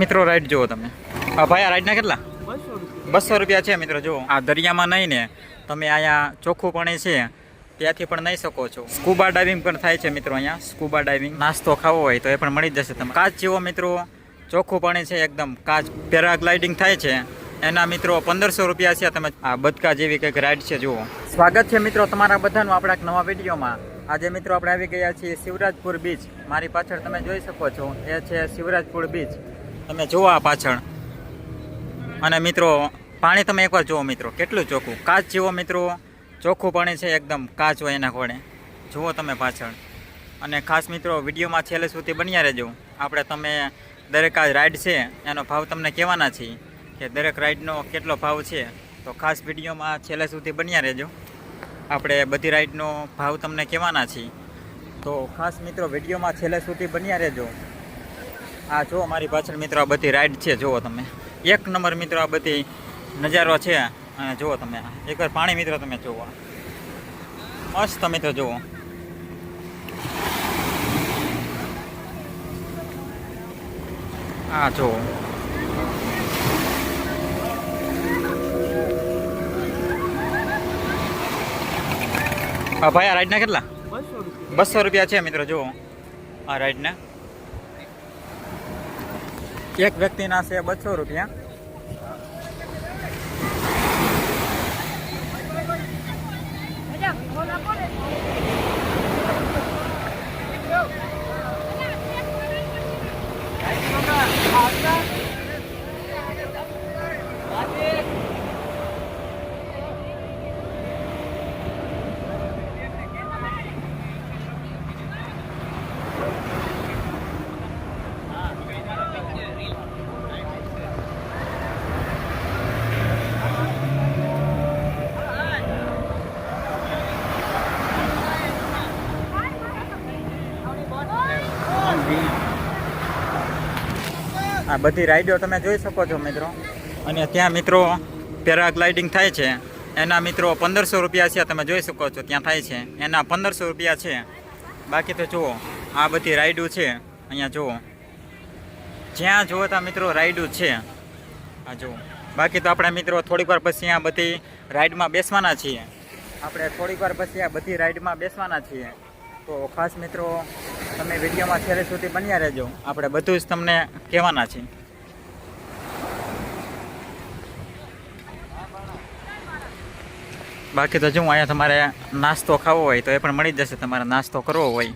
મિત્રો રાઈડ જુઓ તમે. આ ભાઈ, આ રાઈડના કેટલા? બસો રૂપિયા છે મિત્રો, જુઓ. આ દરિયામાં નહીં ને, તમે અહીંયા ચોખ્ખું પાણી છે, ત્યાંથી પણ નહીં શકો છો. સ્કૂબા ડાઇવિંગ પણ થાય છે મિત્રો અહીંયા. સ્કૂબા ડાઇવિંગ નાસ્તો ખાવો હોય તો એ પણ મળી જશે તમે કાચ જેવો મિત્રો ચોખ્ખું પાણી છે એકદમ. કાચ પેરાગ્લાઇડિંગ થાય છે. એના મિત્રો પંદરસો રૂપિયા છે. તમે આ બદકા જેવી કંઈક રાઈડ છે, જુઓ. સ્વાગત છે મિત્રો તમારા બધાનું આપણા એક નવા વિડીયોમાં. આજે મિત્રો આપણે આવી ગયા છીએ શિવરાજપુર બીચ મારી પાછળ તમે જોઈ શકો છો. એ છે શિવરાજપુર બીચ તમે જુઓ આ પાછળ. અને મિત્રો, પાણી તમે એકવાર જુઓ મિત્રો, કેટલું ચોખ્ખું. કાચ જીવો મિત્રો, ચોખ્ખું પાણી છે એકદમ કાચ હોય એના કોડે જુઓ તમે પાછળ. અને ખાસ મિત્રો, વિડીયોમાં છેલ્લે સુધી બન્યા રહેજો. આપણે તમે દરેક આ રાઈડ છે, એનો ભાવ તમને કહેવાના છીએ કે દરેક રાઈડનો કેટલો ભાવ છે. તો ખાસ વિડીયોમાં છેલ્લે સુધી બન્યા રહેજો. આપણે બધી રાઈડનો ભાવ તમને કહેવાના છીએ. તો ખાસ મિત્રો, વિડીયોમાં છેલ્લે સુધી બન્યા રહેજો. આ જુઓ મારી પાછળ મિત્રો આ બધી રાઈડ છે જુઓ તમે. એક નંબર મિત્રો આ બધી નજારો છે. અને જુઓ તમે એકવાર પાણી મિત્રો તમે જુઓ. મસ્ત મિત્રો જુઓ. આ જુઓ. હા ભાઈ આ રાઈડના કેટલા? બસો રૂપિયા. છે મિત્રો જુઓ. આ રાઈડના એક વ્યક્તિના છે બસો રૂપિયા. આ બધી રાઈડો તમે જોઈ શકો છો મિત્રો. અને ત્યાં મિત્રો પેરાગ્લાઇડિંગ થાય છે. એના મિત્રો પંદરસો રૂપિયા છે, તમે જોઈ શકો છો, ત્યાં થાય છે. એના પંદરસો રૂપિયા છે. બાકી તો જુઓ, આ બધી રાઈડો છે. અહીંયા જુઓ. જ્યાં જુઓ ત્યાં મિત્રો રાઈડો છે. આ જુઓ. બાકી તો આપણે મિત્રો થોડીક વાર પછી આ બધી રાઈડમાં બેસવાના છીએ. આપણે થોડીક વાર પછી આ બધી રાઈડમાં બેસવાના છીએ. તો ખાસ મિત્રો તમે વિડીયોમાં છેલ્લે સુધી બન્યા રહેજો. આપણે બધું જ તમને કહેવાના છે. બાકી તો જો અહીંયા તમારે નાસ્તો ખાવો હોય તો એ પણ મળી જશે, તમારે નાસ્તો કરવો હોય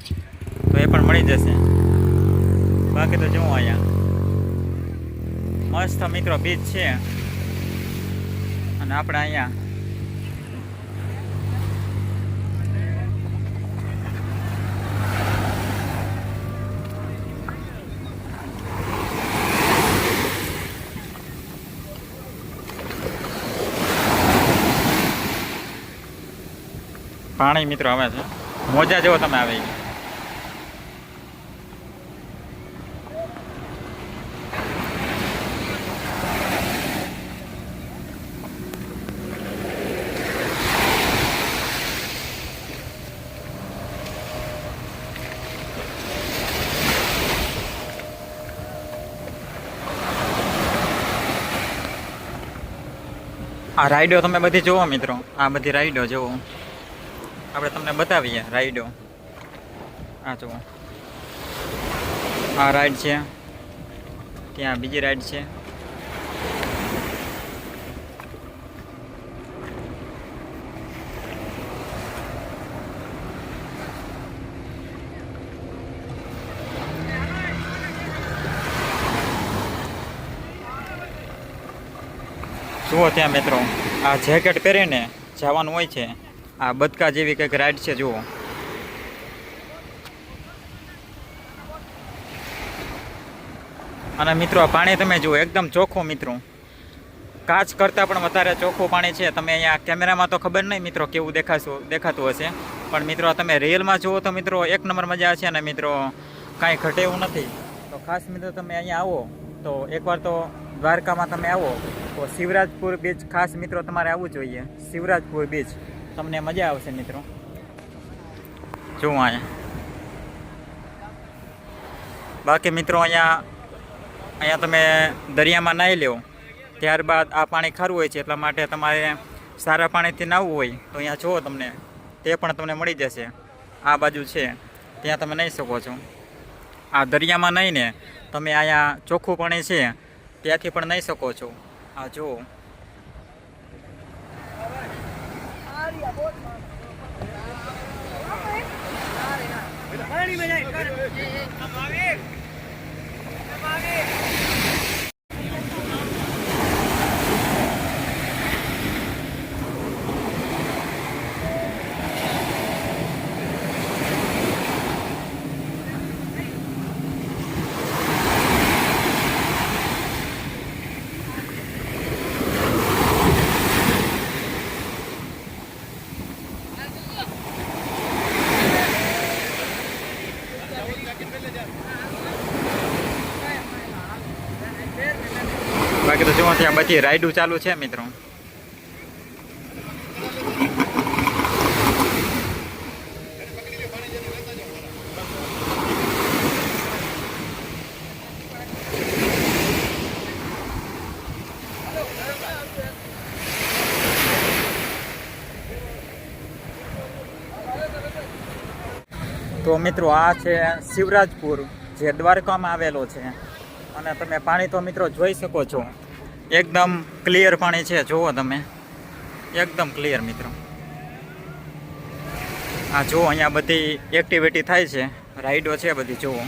તો એ પણ મળી જશે. બાકી તો જો અહીંયા મસ્ત મિત્રો બીચ છે. અને આપણે અહીંયા પાણી મિત્રો આવે છે. મોજા જેવો તમે આવી આ રાઈડો તમે બધી જુઓ મિત્રો. આ બધી રાઈડો જુઓ આપણે તમને બતાવીએ રાઈડો. આ જુઓ. આ રાઈડ છે. ત્યાં બીજી રાઈડ છે. જુઓ ત્યાં મિત્રો, આ જેકેટ પહેરીને જવાનું હોય છે. આ બદકા જેવી કંઈક રાઈડ છે, જુઓ. અને મિત્રો પાણી તમે જુઓ, એકદમ ચોખ્ખું મિત્રો. કાચ કરતાં પણ વધારે ચોખ્ખું પાણી છે. તમે અહીંયા કેમેરામાં તો ખબર નહીં મિત્રો કેવું દેખાશું, દેખાતું હશે. પણ મિત્રો તમે રિયલમાં જુઓ તો મિત્રો, એક નંબર મજા છે અને મિત્રો, કાંઈ ઘટે એવું નથી. તો ખાસ મિત્રો, તમે અહીંયા આવો તો એકવાર તો દ્વારકામાં તમે આવો. તો શિવરાજપુર બીચ ખાસ મિત્રો, તમારે આવવું જોઈએ. શિવરાજપુર બીચ તમને મજા આવશે મિત્રો. જુઓ અહીંયા. બાકી મિત્રો અહીંયા અહીંયા તમે દરિયામાં નાહી લો ત્યારબાદ આ પાણી ખારું હોય છે, એટલા માટે તમારે સારા પાણીથી નાહવું હોય. તો અહીંયા જુઓ તમને, તે પણ તમને મળી જશે. આ બાજુ છે, ત્યાં તમે નાહી શકો છો. આ દરિયામાં નહીંને તમે અહીંયા ચોખ્ખું પાણી છે, ત્યાંથી પણ નાહી શકો છો. આ જુઓ. પાણી મેળે કર આવીર આવીર બાકી તો જુઓ ત્યાં બધી રાઈડો ચાલુ છે, મિત્રો. તો મિત્રો, આ છે શિવરાજપુર, જે દ્વારકામાં આવેલો છે. અને તમે પાણી તો મિત્રો જોઈ શકો છો. એકદમ ક્લિયર પાણી છે. જુઓ તમે. એકદમ ક્લિયર મિત્રો. આ જુઓ, અહીંયા બધી એક્ટિવિટી થાય છે. રાઈડો છે બધી, જુઓ.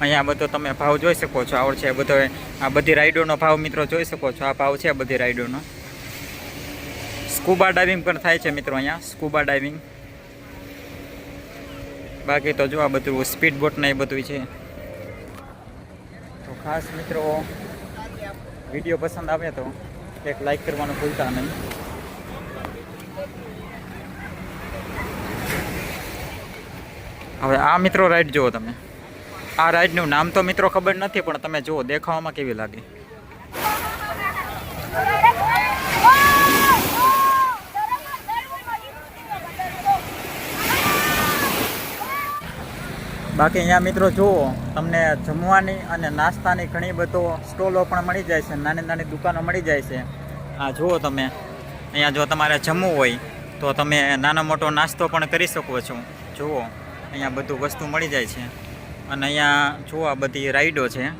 અહીંયા બધો તમે ભાવ જોઈ શકો છો. આવડ છે બધો. આ બધી રાઈડોનો ભાવ મિત્રો જોઈ શકો છો. આ ભાવ છે બધી રાઈડોનો સ્કૂબા ડાઇવિંગ પણ થાય છે મિત્રો અહીંયા. સ્કૂબા ડાઇવિંગ બાકી તો જો આ બધું સ્પીડ બોટ ને એ બધું છે. તો ખાસ મિત્રો વીડિયો પસંદ આવે તો એક લાઈક કરવાનું ભૂલતા નહીં. હવે આ મિત્રો રાઈડ જુઓ તમે. આ રાઈડનું નામ તો મિત્રો ખબર નથી, પણ તમે જુઓ, દેખાવામાં કેવી લાગે. બાકી અહીંયા મિત્રો જુઓ, તમને જમવાની અને નાસ્તાની ઘણી બધો સ્ટોલો પણ મળી જાય છે, નાની નાની દુકાનો મળી જાય છે. આ જુઓ તમે, અહીંયા જો તમારે જમવું હોય, તો તમે નાનો મોટો નાસ્તો પણ કરી શકો છો. જુઓ, અહીંયા બધું વસ્તુ મળી જાય છે. અને અહીંયા જુઓ આ બધી રાઈડો છે.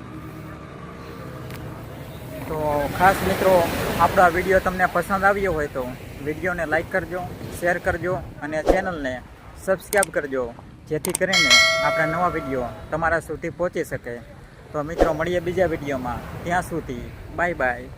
તો ખાસ મિત્રો, આપણો વીડિયો તમને પસંદ આવ્યો હોય તો વિડીયોને લાઈક કરજો, શેર કરજો અને ચેનલને સબસ્ક્રાઈબ કરજો. જેથી કરીને આપણા નવા વીડિયો તમારા સુધી પહોંચી શકે. તો મિત્રો, મળીએ બીજા વિડીયોમાં. ત્યાં સુધી બાય બાય